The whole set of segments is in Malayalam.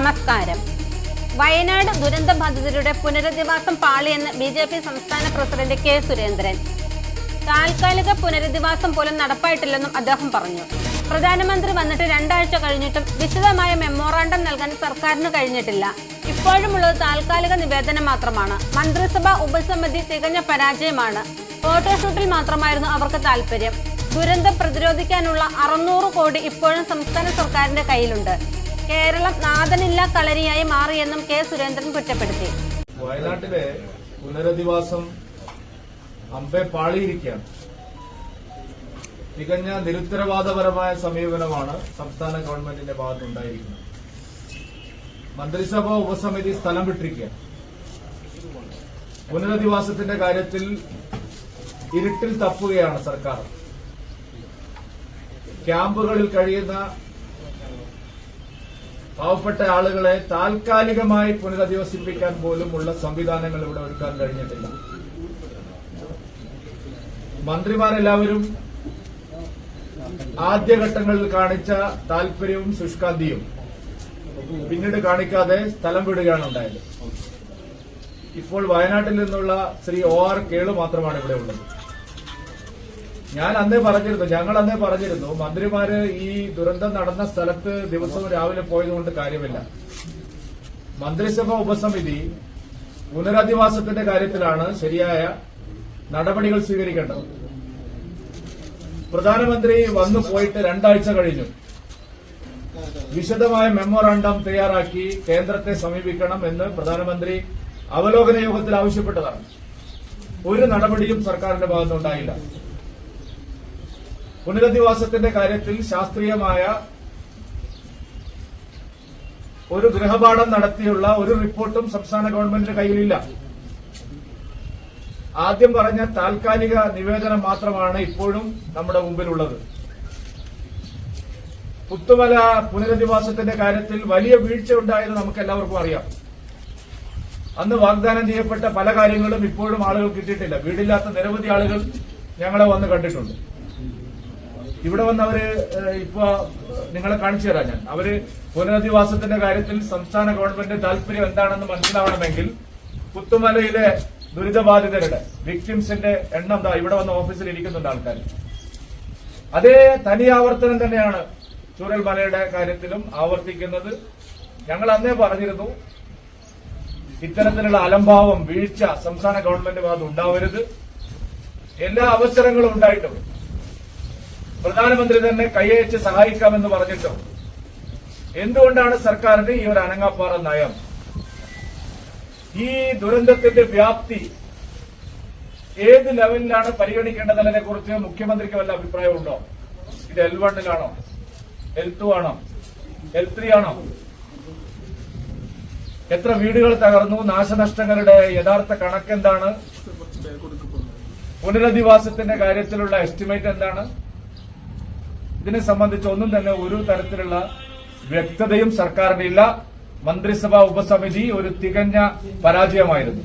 നമസ്കാരം. വയനാട് ദുരന്ത ബാധിതരുടെ പുനരധിവാസം പാളിയെന്ന് ബി ജെ പി സംസ്ഥാന പ്രസിഡന്റ് കെ സുരേന്ദ്രൻ. താൽക്കാലിക പുനരധിവാസം പോലും നടപ്പായിട്ടില്ലെന്നും അദ്ദേഹം പറഞ്ഞു. പ്രധാനമന്ത്രി വന്നിട്ട് രണ്ടാഴ്ച കഴിഞ്ഞിട്ടും വിശദമായ മെമ്മോറാണ്ടം നൽകാൻ സർക്കാരിന് കഴിഞ്ഞിട്ടില്ല. ഇപ്പോഴുമുള്ളത് താൽക്കാലിക നിവേദനം മാത്രമാണ്. മന്ത്രിസഭാ ഉപസമിതി തികഞ്ഞ പരാജയമാണ്. ഫോട്ടോഷൂട്ടിൽ മാത്രമായിരുന്നു അവർക്ക് താല്പര്യം ദുരന്തം പ്രതിരോധിക്കാനുള്ള അറുന്നൂറ് കോടി ഇപ്പോഴും സംസ്ഥാന സർക്കാരിന്റെ കയ്യിലുണ്ട്. കേരളം നാദനില്ല കളരിയായി മാറിയെന്നും കെ സുരേന്ദ്രൻ കുറ്റപ്പെടുത്തി. വയനാട്ടിലെ പുനരധിവാസം അമ്പെ പാളിയിരിക്കുകയാണ്. തികഞ്ഞ നിരുത്തരവാദപരമായ സമീപനമാണ് സംസ്ഥാന ഗവൺമെന്റിന്റെ ഭാഗത്തുണ്ടായിരിക്കുന്നത് മന്ത്രിസഭാ ഉപസമിതി സ്ഥലം വിട്ടിരിക്കുകയാണ്. പുനരധിവാസത്തിന്റെ കാര്യത്തിൽ ഇരുട്ടിൽ തപ്പുകയാണ് സർക്കാർ. ക്യാമ്പുകളിൽ കഴിയുന്ന പാവപ്പെട്ട ആളുകളെ താൽക്കാലികമായി പുനരധിവസിപ്പിക്കാൻ പോലും ഉള്ള സംവിധാനങ്ങൾ ഇവിടെ ഒരുക്കാൻ കഴിഞ്ഞിട്ടില്ല. മന്ത്രിമാരെല്ലാവരും ആദ്യഘട്ടങ്ങളിൽ കാണിച്ച താൽപര്യവും ശുഷ്കാന്തിയും പിന്നീട് കാണിക്കാതെ സ്ഥലം വിടുകയാണ് ഉണ്ടായത്. ഇപ്പോൾ വയനാട്ടിൽ നിന്നുള്ള ശ്രീ ഒ ആർ കേളു മാത്രമാണ് ഇവിടെ ഉള്ളത്. ഞാൻ അന്നേ പറഞ്ഞിരുന്നു ഞങ്ങൾ അന്നേ പറഞ്ഞിരുന്നു മന്ത്രിമാര് ഈ ദുരന്തം നടന്ന സ്ഥലത്ത് ദിവസവും രാവിലെ പോയതുകൊണ്ട് കാര്യമില്ല. മന്ത്രിസഭ ഉപസമിതി പുനരധിവാസത്തിന്റെ കാര്യത്തിലാണ് ശരിയായ നടപടികൾ സ്വീകരിക്കേണ്ടത്. പ്രധാനമന്ത്രി വന്നു പോയിട്ട് രണ്ടാഴ്ച കഴിഞ്ഞു. വിശദമായ മെമ്മോറാണ്ടം തയ്യാറാക്കി കേന്ദ്രത്തെ സമീപിക്കണം എന്ന് പ്രധാനമന്ത്രി അവലോകന യോഗത്തിൽ ആവശ്യപ്പെട്ടതാണ്. ഒരു നടപടിയും സർക്കാരിന്റെ ഭാഗത്തുനിന്നുണ്ടായില്ല. പുനരധിവാസത്തിന്റെ കാര്യത്തിൽ ശാസ്ത്രീയമായ ഒരു ഗൃഹപാഠം നടത്തിയുള്ള ഒരു റിപ്പോർട്ടും സംസ്ഥാന ഗവൺമെന്റിന്റെ കയ്യിലില്ല. ആദ്യം പറഞ്ഞ താൽക്കാലിക നിവേദനം മാത്രമാണ് ഇപ്പോഴും നമ്മുടെ മുമ്പിലുള്ളത്. പുത്തുമല പുനരധിവാസത്തിന്റെ കാര്യത്തിൽ വലിയ വീഴ്ച ഉണ്ടായെന്ന് നമുക്ക് എല്ലാവർക്കും അറിയാം. അന്ന് വാഗ്ദാനം ചെയ്യപ്പെട്ട പല കാര്യങ്ങളും ഇപ്പോഴും ആളുകൾ കിട്ടിയിട്ടില്ല. വീടില്ലാത്ത നിരവധി ആളുകൾ ഞങ്ങളെ വന്ന് കണ്ടിട്ടുണ്ട്. ഇവിടെ വന്ന് അവർ ഇപ്പൊ നിങ്ങളെ കാണിച്ചു തരാം ഞാൻ. അവർ പുനരധിവാസത്തിന്റെ കാര്യത്തിൽ സംസ്ഥാന ഗവൺമെന്റ് താല്പര്യം എന്താണെന്ന് മനസ്സിലാവണമെങ്കിൽ പുത്തുമലയിലെ ദുരിതബാധിതരുടെ വിക്ടിംസിന്റെ എണ്ണം ഇവിടെ വന്ന ഓഫീസിൽ ഇരിക്കുന്നുണ്ട് ആൾക്കാർ അതേ തനി ആവർത്തനം തന്നെയാണ് ചൂരൽമലയുടെ കാര്യത്തിലും ആവർത്തിക്കുന്നത്. ഞങ്ങൾ അന്നേ പറഞ്ഞിരുന്നു ഇത്തരത്തിലുള്ള അലംഭാവം വീഴ്ച സംസ്ഥാന ഗവൺമെന്റ് ഭാഗത്ത് ഉണ്ടാവരുത്. എല്ലാ അവസരങ്ങളും ഉണ്ടായിട്ടും പ്രധാനമന്ത്രി തന്നെ കൈയച്ച് സഹായിക്കാമെന്ന് പറഞ്ഞിട്ടോ എന്തുകൊണ്ടാണ് സർക്കാരിന്റെ ഈ ഒരു അനങ്ങാപ്പാറ നയം? ഈ ദുരന്തത്തിന്റെ വ്യാപ്തി ഏത് ലെവലിലാണ് പരിഗണിക്കേണ്ടതെന്നതിനെ കുറിച്ച് മുഖ്യമന്ത്രിക്ക് വല്ല അഭിപ്രായമുണ്ടോ? ഇത് എൽ വണ്ണിലാണോ എൽ ടു ആണോ? എൽ ത്രീ ആണോ? എത്ര വീടുകൾ തകർന്നു? നാശനഷ്ടങ്ങളുടെ യഥാർത്ഥ കണക്ക് എന്താണ് പുനരധിവാസത്തിന്റെ കാര്യത്തിലുള്ള എസ്റ്റിമേറ്റ് എന്താണ്? ഇതിനെ സംബന്ധിച്ച് ഒന്നും തന്നെ ഒരു തരത്തിലുള്ള വ്യക്തതയും സർക്കാരിന് ഇല്ല. മന്ത്രിസഭാ ഉപസമിതി ഒരു തികഞ്ഞ പരാജയമായിരുന്നു.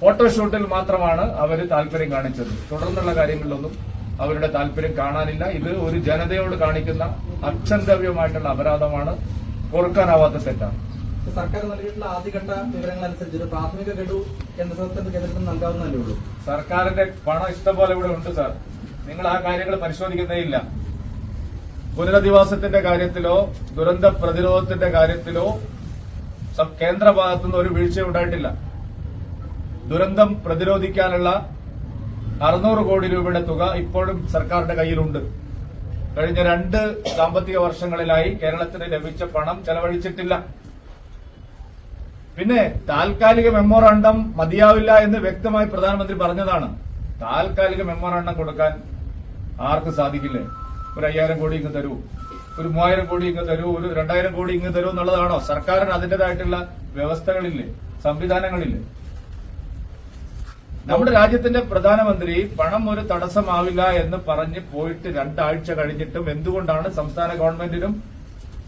ഫോട്ടോഷൂട്ടിൽ മാത്രമാണ് അവർ താല്പര്യം കാണിച്ചത്. തുടർന്നുള്ള കാര്യങ്ങളിലൊന്നും അവരുടെ താല്പര്യം കാണാനില്ല. ഇത് ഒരു ജനതയോട് കാണിക്കുന്ന അക്ഷന്തവ്യമായിട്ടുള്ള അപരാധമാണ്. പൊറുക്കാനാവാത്ത തെറ്റാണ്. സർക്കാർ നൽകിയിട്ടുള്ള ആദ്യഘട്ട വിവരങ്ങൾ അനുസരിച്ച് ഒരു പ്രാഥമിക ഗഡു കേന്ദ്ര നൽകാവുന്നതല്ലേ ഉള്ളൂ? സർക്കാരിന്റെ പണം ഇഷ്ടംപോലെ ഇവിടെ ഉണ്ട് സാർ. നിങ്ങൾ ആ കാര്യങ്ങൾ പരിശോധിക്കുന്നേയില്ല പുനരധിവാസത്തിന്റെ കാര്യത്തിലോ ദുരന്ത പ്രതിരോധത്തിന്റെ കാര്യത്തിലോ കേന്ദ്ര ഭാഗത്തുനിന്ന് ഒരു വീഴ്ച ഉണ്ടായിട്ടില്ല. ദുരന്തം പ്രതിരോധിക്കാനുള്ള അറുന്നൂറ് കോടി രൂപയുടെ തുക ഇപ്പോഴും സർക്കാരിന്റെ കയ്യിലുണ്ട്. കഴിഞ്ഞ രണ്ട് സാമ്പത്തിക വർഷങ്ങളിലായി കേരളത്തിന് ലഭിച്ച പണം ചെലവഴിച്ചിട്ടില്ല. പിന്നെ താൽക്കാലിക മെമ്മോറാണ്ടം മതിയാവില്ല എന്ന് വ്യക്തമായി പ്രധാനമന്ത്രി പറഞ്ഞതാണ്. താൽക്കാലിക മെമ്മോറാണ്ടം കൊടുക്കാൻ ആർക്ക് സാധിക്കില്ലേ? ഒരു അയ്യായിരം കോടി ഇങ്ങ് തരൂ. ഒരു മൂവായിരം കോടി ഇങ്ങ് തരൂ. ഒരു രണ്ടായിരം കോടി ഇങ്ങ് തരൂ എന്നുള്ളതാണോ? സർക്കാരിന് അതിന്റേതായിട്ടുള്ള വ്യവസ്ഥകളില്ലേ? സംവിധാനങ്ങളില്ലേ? നമ്മുടെ രാജ്യത്തിന്റെ പ്രധാനമന്ത്രി പണം ഒരു തടസ്സമാവില്ല എന്ന് പറഞ്ഞ് പോയിട്ട് രണ്ടാഴ്ച കഴിഞ്ഞിട്ടും എന്തുകൊണ്ടാണ് സംസ്ഥാന ഗവൺമെന്റിനും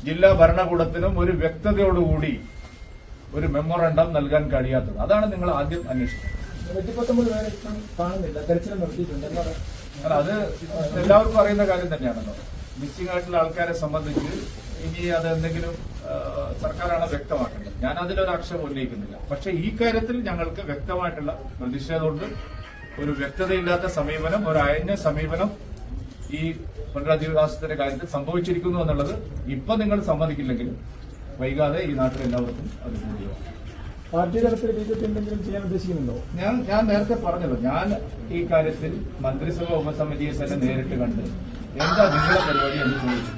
ജില്ലാ ഭരണകൂടത്തിനും ഒരു വ്യക്തതയോടുകൂടി ഒരു മെമ്മോറണ്ടം നൽകാൻ കഴിയാത്തത്? അതാണ് നിങ്ങൾ ആദ്യം അന്വേഷിച്ചത്. കാണുന്നില്ല. തെരച്ചിൽ അല്ല, അത് എല്ലാവർക്കും അറിയുന്ന കാര്യം തന്നെയാണല്ലോ. മിസ്സിംഗ് ആയിട്ടുള്ള ആൾക്കാരെ സംബന്ധിച്ച് ഇനി അത് എന്തെങ്കിലും സർക്കാരാണ് വ്യക്തമാക്കുന്നത് ഞാൻ അതിലൊരു ആക്ഷേപം ഉന്നയിക്കുന്നില്ല. പക്ഷെ ഈ കാര്യത്തിൽ ഞങ്ങൾക്ക് വ്യക്തമായിട്ടുള്ള പ്രതിഷേധമുണ്ട്. ഒരു വ്യക്തതയില്ലാത്ത സമീപനം ഒരു അയഞ്ഞ സമീപനം ഈ പുനരധിവാസത്തിന്റെ കാര്യത്തിൽ സംഭവിച്ചിരിക്കുന്നു എന്നുള്ളത് ഇപ്പൊ നിങ്ങൾ സമ്മതിക്കില്ലെങ്കിലും വൈകാതെ ഈ നാട്ടിൽ എല്ലാവർക്കും അത് കൂടിയാണ് പാർട്ടി തലത്തിൽ ബി ജെ പി എന്തെങ്കിലും ചെയ്യാൻ ഉദ്ദേശിക്കുന്നുണ്ടോ? ഞാൻ ഞാൻ നേരത്തെ പറഞ്ഞല്ലോ ഞാൻ ഈ കാര്യത്തിൽ മന്ത്രിസഭാ ഉപസമിതിയെ തന്നെ നേരിട്ട് കണ്ട് എന്താ നിങ്ങളുടെ പരിപാടി എന്ന് ചോദിച്ചു.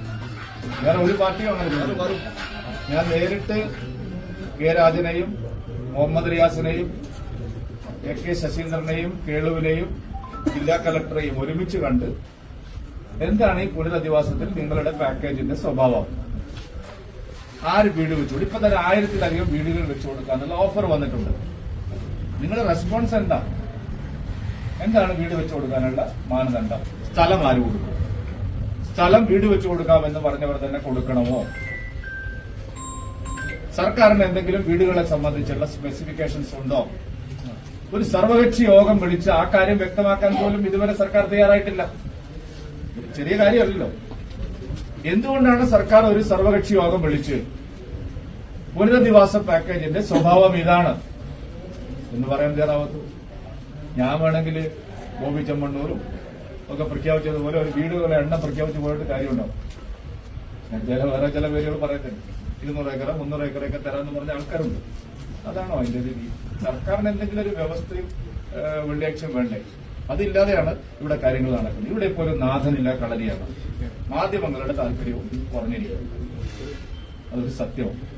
വേറെ ഒരു പാർട്ടിയും അങ്ങനെ ഞാൻ നേരിട്ട് കെ രാജനെയും മുഹമ്മദ് റിയാസിനെയും എ കെ ശശീന്ദ്രനെയും കേളുവിനെയും ജില്ലാ കലക്ടറെയും ഒരുമിച്ച് കണ്ട് എന്താണ് ഈ പുനരധിവാസത്തിൽ നിങ്ങളുടെ പാക്കേജിന്റെ സ്വഭാവം? ആര് വീട് വെച്ചു കൊടുക്കും? ഇപ്പൊ തന്നെ ആയിരത്തിലധികം വീടുകൾ വെച്ചു കൊടുക്കാന്നുള്ള ഓഫർ വന്നിട്ടുണ്ട്. നിങ്ങളുടെ റെസ്പോൺസ് എന്താ? എന്താണ് വീട് വെച്ചു കൊടുക്കാനുള്ള മാനദണ്ഡം? സ്ഥലം ആര് കൊടുക്കും? സ്ഥലം വീട് വെച്ചു കൊടുക്കാമെന്ന് പറഞ്ഞവർ തന്നെ കൊടുക്കണമോ? സർക്കാരിന് എന്തെങ്കിലും വീടുകളെ സംബന്ധിച്ചുള്ള സ്പെസിഫിക്കേഷൻസ് ഉണ്ടോ? ഒരു സർവകക്ഷി യോഗം വിളിച്ച് ആ കാര്യം വ്യക്തമാക്കാൻ പോലും ഇതുവരെ സർക്കാർ തയ്യാറായിട്ടില്ല. ചെറിയ കാര്യമല്ലല്ലോ. എന്തുകൊണ്ടാണ് സർക്കാർ ഒരു സർവകക്ഷി യോഗം വിളിച്ച് പുനരധിവാസ പാക്കേജിന്റെ സ്വഭാവം ഇതാണ് എന്ന് പറയാൻ തയ്യാറാവത്തു ഞാൻ വേണമെങ്കിൽ ബോബി ചെമ്മണ്ണൂരും ഒക്കെ പ്രഖ്യാപിച്ചതുപോലെ ഒരു വീടുകളുടെ എണ്ണം പ്രഖ്യാപിച്ചു പോയിട്ട് കാര്യമുണ്ടാവും. ചില വേറെ ചില പേരുകൾ പറയുന്നുണ്ട് ഇരുന്നൂറ് ഏക്കറ മുന്നൂറ് ഏക്കറൊക്കെ തരാമെന്ന് പറഞ്ഞ ആൾക്കാരുണ്ട്. അതാണോ അതിന്റെ രീതി. സർക്കാരിന് എന്തെങ്കിലും ഒരു വ്യവസ്ഥയും വെള്ളിയാഴ്ചയും വേണ്ടേ? അതില്ലാതെയാണ് ഇവിടെ കാര്യങ്ങൾ നടക്കുന്നത്. ഇവിടെ ഇപ്പോൾ ഒരു നാഥനില്ല കളരിയാണ് മാധ്യമങ്ങളുടെ താല്പര്യവും കുറഞ്ഞിരിക്കുന്നു. അതൊരു സത്യവും.